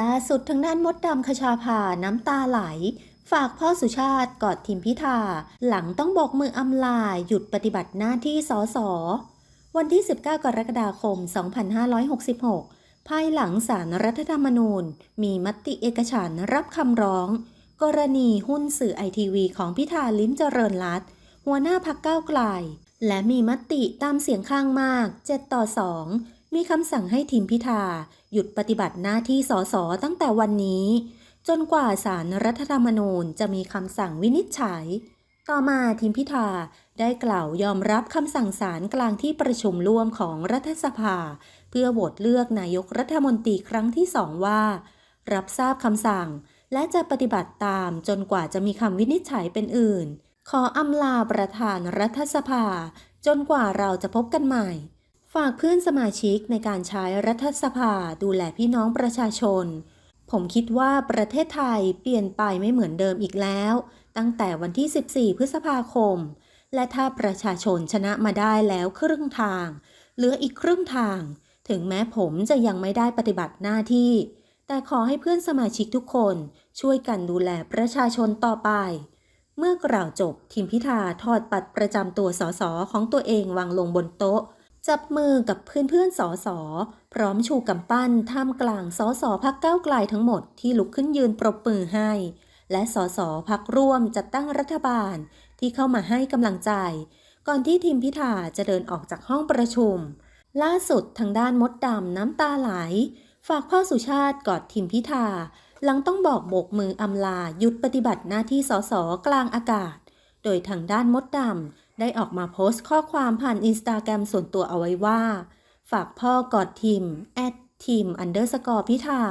ล่าสุดทางด้านมดดำคชาภาน้ำตาไหล ฝากพ่อสุชาติกอดทิมพิธา หลังต้องบอกมืออำลาหยุดปฏิบัติหน้าที่สส วันที่ 19 กรกฎาคม 2566 ภายหลังสารรัฐธรรมนูญ มีมติเอกฉันรับคำร้อง กรณีหุ้นสื่อไอทีวีของพิธาลิ้มเจริญรัตน์หัวหน้าพักก้าวไกล และมีมติตามเสียงข้างมาก 7 ต่อ 2 มีคำสั่งให้ทีมพิธา หยุดปฏิบัติหน้าที่สสตั้งแต่วันนี้ จนกว่าสารรัฐธรรมนูญจะมีคำสั่งวินิจฉัย ต่อมาทีมพิธาได้กล่าวยอมรับคำสั่งศาลกลางที่ประชุมร่วมของรัฐสภา เพื่อโหวตเลือกนายกรัฐมนตรีครั้งที่สองว่า รับทราบคำสั่ง และจะปฏิบัติตามจนกว่าจะมีคำวินิจฉัยเป็นอื่น ขออำลาประธานรัฐสภา จนกว่าเราจะพบกันใหม่ ฝากเพื่อนสมาชิกในการใช้รัฐสภาดูแลพี่น้องประชาชน ผมคิดว่าประเทศไทยเปลี่ยนไปไม่เหมือนเดิมอีกแล้ว ตั้งแต่วันที่ 14 พฤษภาคม และถ้าประชาชนชนะมาได้แล้วครึ่งทาง เหลืออีกครึ่งทาง ถึงแม้ผมจะยังไม่ได้ปฏิบัติหน้าที่ แต่ขอให้เพื่อนสมาชิกทุกคนช่วยกันดูแลประชาชนต่อไป เมื่อกล่าวจบทีมพิธาทอดปัดประจำตัวสสของตัวเองวางลงบนโต๊ะ จับมือกับเพื่อนๆสสพร้อมชูกำปั้นท่ามกลางสสพักเก้าวไกลทั้งหมดที่ลุกขึ้นยืนปรบมือให้ และสสพักร่วมจัดตั้งรัฐบาลที่เข้ามาให้กำลังใจ ก่อนที่ทีมพิธาจะเดินออกจากห้องประชุม ล่าสุดทางด้านมดดำน้ำตาไหล ฝากพ่อสุชาติกอดทีมพิธา หลังต้องบอกโบกมืออำลาหยุดปฏิบัติหน้าที่สสกลางอากาศ โดยทางด้านมดดำ ได้ออกมาโพสต์ข้อความผ่านอินสตาแกรมส่วนตัวเอาไว้ว่า ฝากพ่อกอดทีม at team underscore พิธา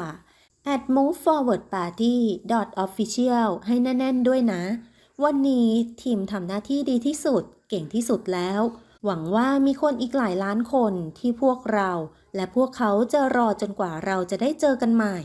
at move forward party dot official ให้แน่นๆด้วยนะ วันนี้ทีมทำหน้าที่ดีที่สุด เก่งที่สุดแล้ว หวังว่ามีคนอีกหลายล้านคนที่พวกเรา และพวกเขาจะรอจนกว่าเราจะได้เจอกันใหม่